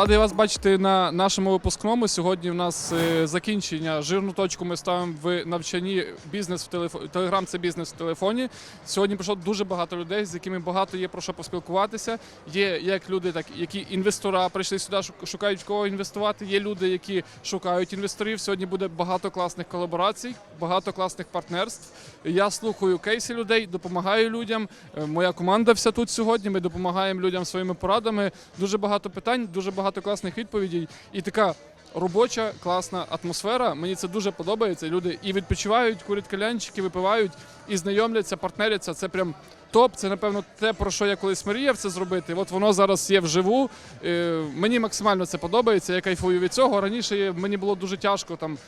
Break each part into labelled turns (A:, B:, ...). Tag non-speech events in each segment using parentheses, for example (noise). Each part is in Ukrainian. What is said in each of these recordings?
A: Радий вас бачити на нашому випускному. Сьогодні в нас е, закінчення. Жирну точку ми ставимо в навчанні бізнес в телефоні. Телеграм це бізнес в телефоні. Сьогодні прийшло дуже багато людей, з якими багато є про що поспілкуватися. Є як люди, так які інвестора прийшли сюди, шукають кого інвестувати. Є люди, які шукають інвесторів. Сьогодні буде багато класних колаборацій, багато класних партнерств. Я слухаю кейси людей, допомагаю людям. Е, Моя команда вся тут сьогодні. Ми допомагаємо людям своїми порадами. Дуже багато питань, дуже багато класних відповідей. І така робоча, класна атмосфера. Мені це дуже подобається. Люди і відпочивають, курять калянчики, випивають і знайомляться, партнеряться. Це прям. Топ, це напевно те, про що я колись мріяв це зробити. От воно зараз є вживу. Е, мені максимально це подобається. Я кайфую від цього. Раніше мені було дуже тяжко там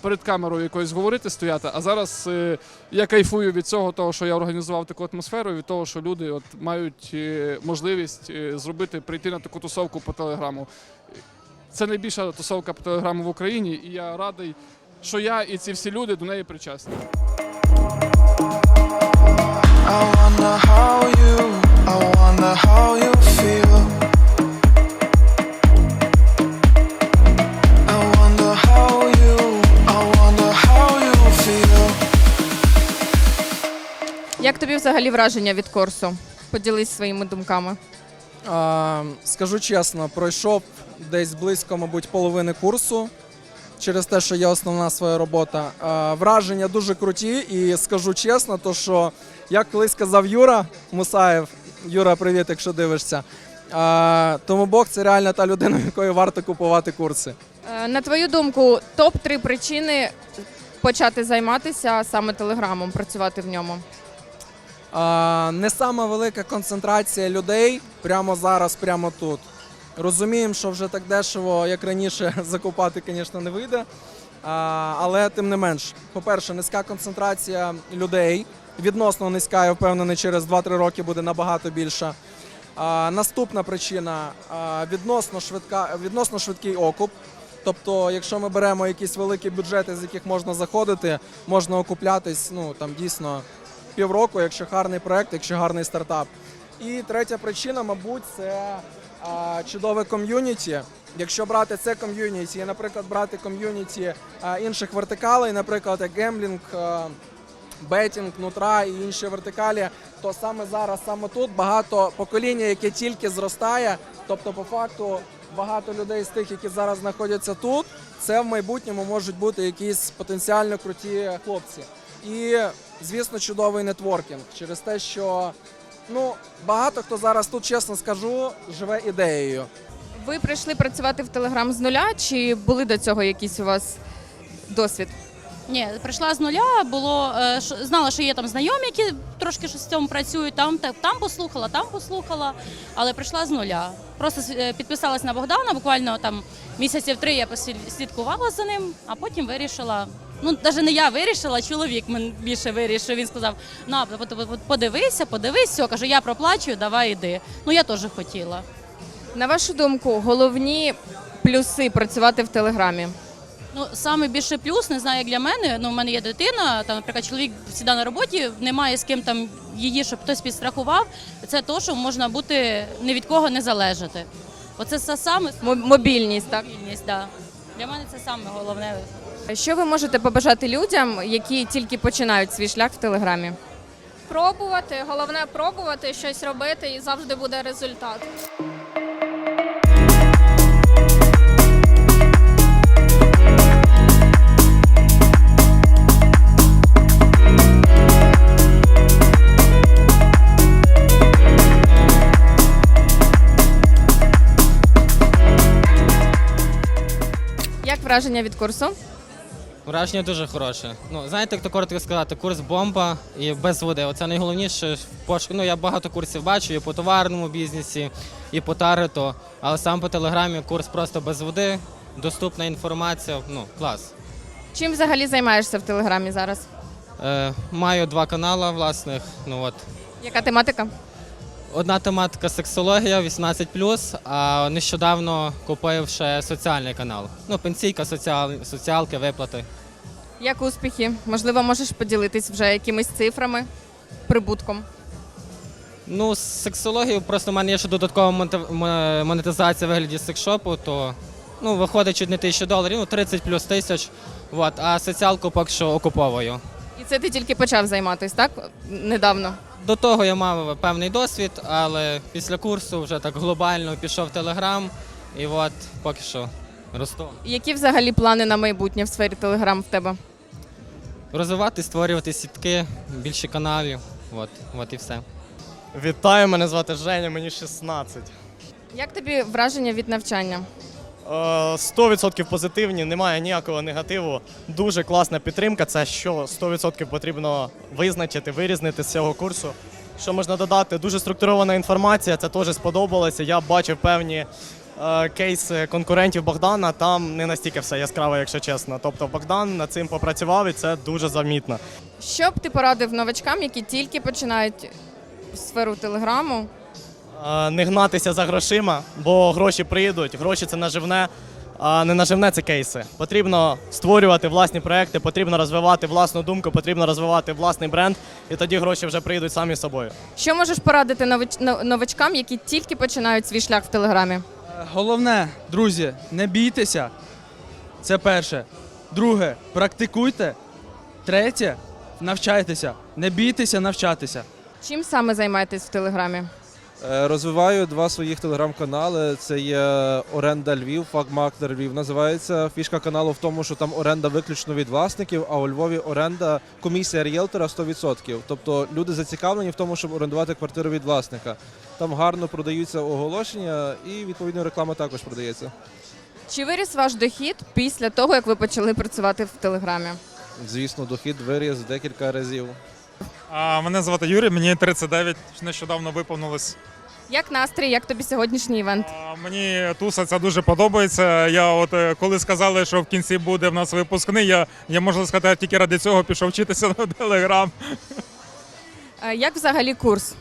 A: перед камерою якоюсь говорити, стояти. А зараз е, я кайфую від цього, того, що я організував таку атмосферу, від того, що люди от мають е, можливість зробити, прийти на таку тусовку по телеграму. Це найбільша тусовка по телеграму в Україні, і я радий, що я і ці всі люди до неї причасні.
B: Як тобі взагалі враження від курсу? Поділись своїми думками.
C: А, скажу чесно, пройшов десь близько, мабуть, половини курсу через те, що є основна своя робота. А, враження дуже круті, і скажу чесно, то що як колись сказав Юра Мусаєв, Юра, привіт, якщо дивишся. Тому Бог це реально та людина, якої варто купувати курси.
B: Е, На твою думку, топ-3 причини почати займатися саме телеграмом, працювати в ньому.
C: Не сама велика концентрація людей прямо зараз, прямо тут. Розуміємо, що вже так дешево, як раніше, (laughs) закупати, звісно, не вийде. Але тим не менш, по-перше, низька концентрація людей. Відносно низька, я впевнений, через 2-3 роки буде набагато більша. Наступна причина відносно, швидка, відносно швидкий окуп. Тобто, якщо ми беремо якісь великі бюджети, з яких можна заходити, можна окуплятись ну, там, дійсно півроку, якщо гарний проект, якщо гарний стартап. І третя причина, мабуть, це а, чудове ком'юніті. Якщо брати це ком'юніті, наприклад, брати ком'юніті інших вертикалей, наприклад, як гемблінг, а, бетінг, нутра і інші вертикалі, то саме зараз, саме тут багато покоління, яке тільки зростає. Тобто, по факту, багато людей з тих, які зараз знаходяться тут, це в майбутньому можуть бути якісь потенціально круті хлопці. І, звісно, чудовий нетворкінг через те, що ну багато хто зараз тут, чесно скажу, живе ідеєю.
B: Ви прийшли працювати в телеграм з нуля, чи були до цього якийсь у вас досвід?
D: Ні, прийшла з нуля, було е, знала, що є там знайомі, які трошки щось в цьому працюють. Там та- там послухала, там послухала, але прийшла з нуля. Просто е, підписалась на Богдана. Буквально там місяців три я послід- слідкувала за ним, а потім вирішила. Ну, навіть не я вирішила, чоловік мен більше вирішив. Він сказав: на под- подивися, подивись, все, кажу, я проплачую, давай іди. Ну я теж хотіла.
B: На вашу думку, головні плюси працювати в телеграмі?
D: Ну, саме більше плюс, не знаю, як для мене. Ну, в мене є дитина, там, наприклад, чоловік завжди на роботі, немає з ким там її, щоб хтось підстрахував. Це то, що можна бути ні від кого не залежати. Оце все саме
B: Мо- Мобільність, так?
D: стабільність, да. Для мене це саме головне.
B: Що ви можете побажати людям, які тільки починають свій шлях в телеграмі?
E: Пробувати, головне пробувати щось робити, і завжди буде результат.
B: Враження від курсу?
F: Враження дуже хороше. Ну, знаєте, як то коротко сказати, курс бомба і без води. Оце найголовніше. Ну, я багато курсів бачу і по товарному бізнесі, і по таргету, але сам по телеграмі курс просто без води, доступна інформація. Ну, клас.
B: Чим взагалі займаєшся в телеграмі зараз?
F: Е, маю два канали власних. Ну от.
B: Яка тематика?
F: Одна тематика сексологія 18+, а нещодавно купив ще соціальний канал. Ну, пенсійка, соціал, соціалки, виплати.
B: Як успіхи? Можливо, можеш поділитись вже якимись цифрами, прибутком?
F: Ну, з сексологією просто в мене є ще додаткова монте- монетизація в вигляді секшопу, то ну, виходить чуть не тисячу доларів, ну 30 плюс тисяч. Вот, а соціалку поки що окуповую.
B: І це ти тільки почав займатися, так? Недавно.
F: До того я мав певний досвід, але після курсу вже так глобально пішов в Телеграм, і от поки що росту.
B: Які взагалі плани на майбутнє в сфері Телеграм в тебе?
F: Розвивати, створювати сітки, більше каналів. От, от і все.
G: Вітаю, мене звати Женя, мені 16.
B: Як тобі враження від навчання?
G: Е, 100% позитивні, немає ніякого негативу. Дуже класна підтримка. Це що 100% потрібно визначити, вирізнити з цього курсу. Що можна додати? Дуже структурована інформація, це теж сподобалося. Я бачив певні е, кейси конкурентів Богдана. Там не настільки все яскраво, якщо чесно. Тобто Богдан над цим попрацював і це дуже замітно.
B: Що б ти порадив новачкам, які тільки починають сферу Телеграму?
G: Е, не гнатися за грошима, бо гроші прийдуть. Гроші це наживне, а не наживне це кейси. Потрібно створювати власні проекти, потрібно розвивати власну думку, потрібно розвивати власний бренд, і тоді гроші вже прийдуть самі собою.
B: Що можеш порадити новач- новачкам, які тільки починають свій шлях в Телеграмі?
H: Головне, друзі, не бійтеся. Це перше. Друге, практикуйте. Третє, навчайтеся. Не бійтеся навчатися.
B: Чим саме займаєтесь в Телеграмі?
I: Е, Розвиваю два своїх телеграм-канали. Це є оренда Львів, фагмактер Львів називається. Фішка каналу в тому, що там оренда виключно від власників, а у Львові оренда комісія рієлтора 100%. Тобто люди зацікавлені в тому, щоб орендувати квартиру від власника. Там гарно продаються оголошення і відповідно реклама також продається.
B: Чи виріс ваш дохід після того, як ви почали працювати в Телеграмі?
I: Звісно, дохід виріс декілька разів.
J: А, мене звати Юрій, мені 39, нещодавно виповнилось.
B: Як настрій, як тобі сьогоднішній івент?
J: А, мені туса ця дуже подобається. Я от е, коли сказали, що в кінці буде в нас випускний, я, я можу сказати, тільки ради цього пішов вчитися (laughs) на телеграм.
B: Е, Як взагалі курс?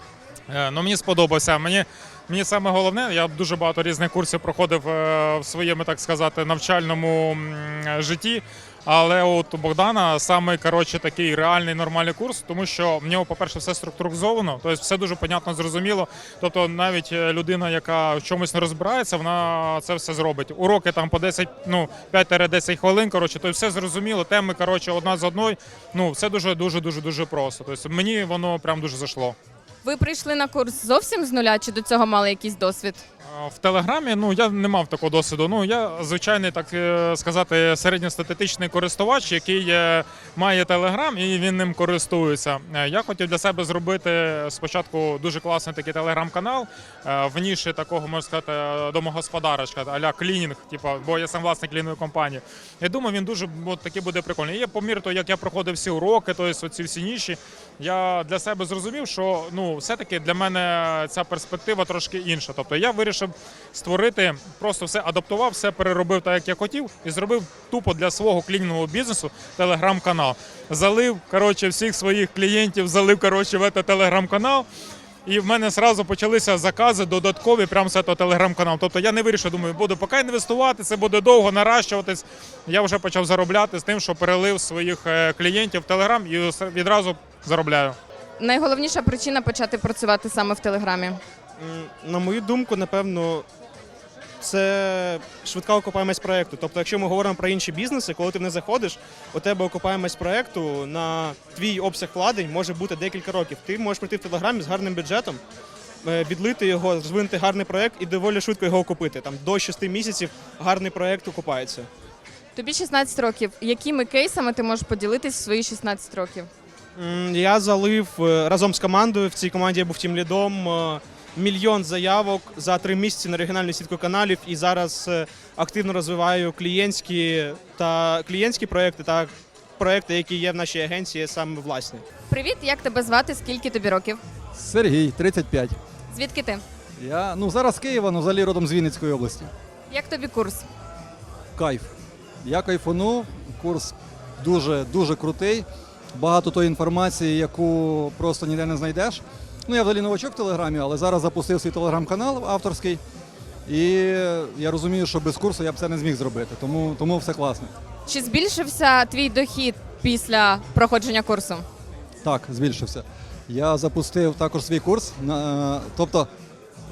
J: Е, Ну, мені сподобався. Мені, мені саме головне, я дуже багато різних курсів проходив е, в своєму, так сказати, навчальному м, житті. Але от у Богдана саме коротше такий реальний нормальний курс, тому що в нього, по-перше, все структуризовано, тобто все дуже понятно, зрозуміло. Тобто, навіть е, людина, яка в чомусь не розбирається, вона це все зробить. Уроки там по 10, ну 5-10 хвилин. Коротше, то все зрозуміло. Теми коротше одна з одної. Ну все дуже дуже дуже дуже просто. Тобто мені воно прям дуже зайшло.
B: Ви прийшли на курс зовсім з нуля, чи до цього мали якийсь досвід?
J: В Телеграмі ну я не мав такого досвіду. Ну я звичайний, так е, сказати, середньостатистичний користувач, який е, має Телеграм і він ним користується. Е, Я хотів для себе зробити спочатку дуже класний такий телеграм-канал в ніші такого можна сказати домогосподарочка, аля клінінг, типу, бо я сам власник клінінгової компанії. Я думаю, він дуже от, такий буде прикольний. Я по мірі того, як я проходив всі уроки, тобто ці всі ніші, я для себе зрозумів, що ну все-таки для мене ця перспектива трошки інша. Тобто я вирішив створити, просто все адаптував, все переробив так, як я хотів, і зробив тупо для свого клінінгового бізнесу телеграм-канал. Залив коротше, всіх своїх клієнтів, залив коротше, в цей телеграм-канал. І в мене одразу почалися закази додаткові прямо з цього телеграм-каналу. Тобто я не вирішив, думаю, буду поки інвестувати, це буде довго наращуватись. Я вже почав заробляти з тим, що перелив своїх е, клієнтів в телеграм і відразу заробляю.
B: Найголовніша причина почати працювати саме в Телеграмі.
K: На мою думку, напевно, це швидка окупаємость проєкту. Тобто, якщо ми говоримо про інші бізнеси, коли ти не заходиш, у тебе окупаємость проєкту на твій обсяг вкладень може бути декілька років. Ти можеш прийти в телеграмі з гарним бюджетом, е, відлити його, розвинути гарний проєкт і доволі швидко його окупити. Там до 6 місяців гарний проєкт окупається.
B: Тобі 16 років. Якими кейсами ти можеш поділитись в свої 16 років?
K: Я залив е, разом з командою. В цій команді я був тім лідом. Мільйон заявок за три місяці на регіональну сітку каналів і зараз е, активно розвиваю клієнтські та клієнтські проекти та проекти, які є в нашій агенції, саме власні.
B: Привіт, як тебе звати? Скільки тобі років?
H: Сергій, 35.
B: Звідки ти?
H: Я ну зараз з Києва, ну взагалі родом з Вінницької області.
B: Як тобі курс?
H: Кайф. Я кайфанув. Курс дуже дуже крутий. Багато тої інформації, яку просто ніде не знайдеш. Ну, я взагалі новачок в Телеграмі, але зараз запустив свій телеграм-канал авторський. І я розумію, що без курсу я б це не зміг зробити. Тому, тому все класно.
B: Чи збільшився твій дохід після проходження курсу?
H: Так, збільшився. Я запустив також свій курс. Тобто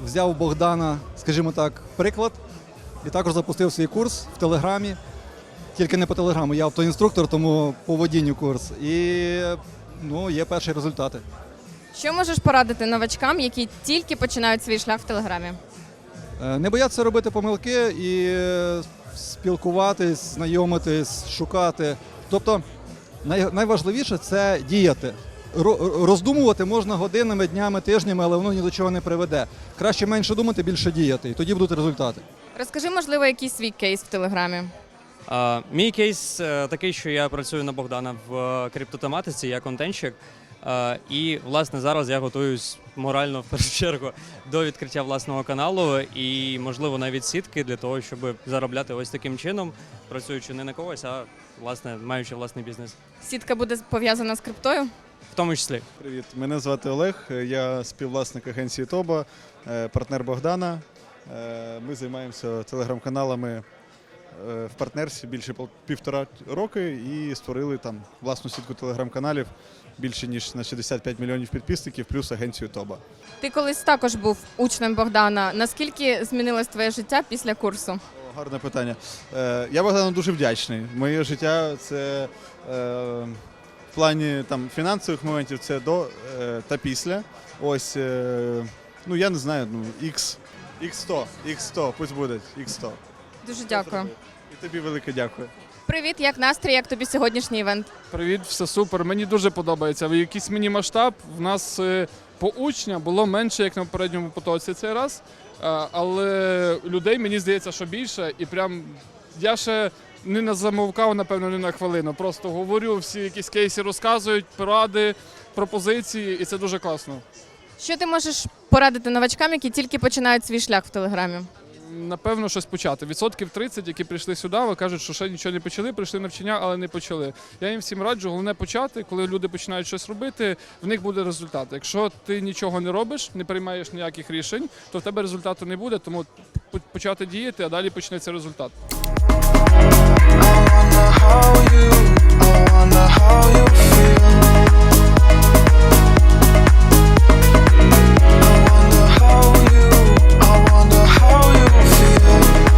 H: взяв Богдана, скажімо так, приклад, і також запустив свій курс в Телеграмі. Тільки не по телеграму, я автоінструктор, тому по водінню курс. І ну, є перші результати.
B: Що можеш порадити новачкам, які тільки починають свій шлях в телеграмі?
H: Е, Не боятися робити помилки і е, спілкуватись, знайомитись, шукати. Тобто найважливіше це діяти. Роздумувати можна годинами, днями, тижнями, але воно ні до чого не приведе. Краще менше думати, більше діяти, і тоді будуть результати.
B: Розкажи, можливо, якийсь свій кейс в телеграмі.
L: А, мій кейс е, такий, що я працюю на Богдана в криптотематиці, я контентщик. І власне зараз я готуюсь морально в першу чергу до відкриття власного каналу і, можливо, навіть сітки для того, щоб заробляти ось таким чином, працюючи не на когось, а власне маючи власний бізнес.
B: Сітка буде пов'язана з криптою.
L: В тому числі.
M: Привіт, мене звати Олег. Я співвласник агенції Тоба, е, партнер Богдана. Е, Ми займаємося телеграм-каналами в партнерстві більше півтора роки і створили там власну сітку телеграм-каналів більше ніж на 65 мільйонів підписників, плюс агенцію Тоба.
B: Ти колись також був учнем Богдана. Наскільки змінилось твоє життя після курсу?
M: Гарне питання. Е, Я Богдану дуже вдячний. Моє життя це е, в плані там фінансових моментів це до е, та після. Ось, е, ну я не знаю, ну X, X100, X100, пусть буде X100.
B: Дуже дякую.
M: І тобі велике дякую.
B: Привіт, як настрій, як тобі сьогоднішній івент?
A: Привіт, все супер. Мені дуже подобається. В якийсь міні-масштаб в нас е, по учня було менше, як на попередньому потоці цей раз. Е, Але людей мені здається, що більше. І прям я ще не на- замовкав, напевно, не на хвилину. Просто говорю, всі якісь кейси розказують, поради, пропозиції, і це дуже класно.
B: Що ти можеш порадити новачкам, які тільки починають свій шлях в телеграмі?
A: напевно, щось почати. Відсотків 30, які прийшли сюди, ви кажуть, що ще нічого не почали, прийшли навчання, але не почали. Я їм всім раджу, головне почати, коли люди починають щось робити, в них буде результат. Якщо ти нічого не робиш, не приймаєш ніяких рішень, то в тебе результату не буде, тому почати діяти, а далі почнеться результат.
N: how how you feel.